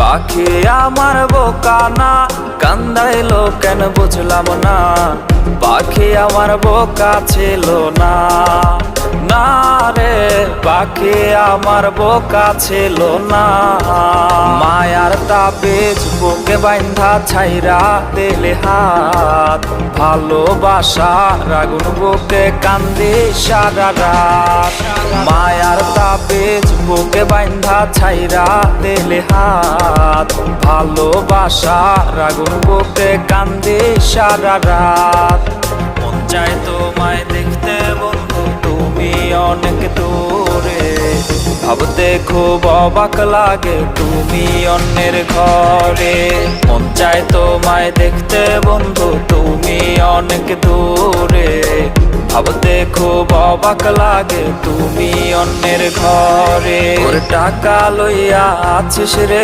পাখি আমার বোকা না কান্দাইলো কেন বুঝলাম না। পাখি আমার বোকা ছিল না। না রে, পাখি আমার বোকা ছিল না। মায়ার তা তাবিজ বুকে বাইন্ধা ছাইরা দিলে হাত। ভালোবাসা রাগুন বুকে কান্দি সারা রাত। মায়ার বুকে বাইন্ধা ছাইরা দেলে হাত। ভালোবাসা রাগুন বুকে কান্দি সারা রাত। মন চায় তোমায় দেখতে বন্ধু, তুমি অনেক দূরে। ভাবতে খুব অবাক লাগে তুমি অন্যের ঘরে। মন চায় তোমায় দেখতে বন্ধু, তুমি অনেক দূরে। খুব অবাক লাগে তুমি অন্যের ঘরে। টাকা লইয়া আছিস রে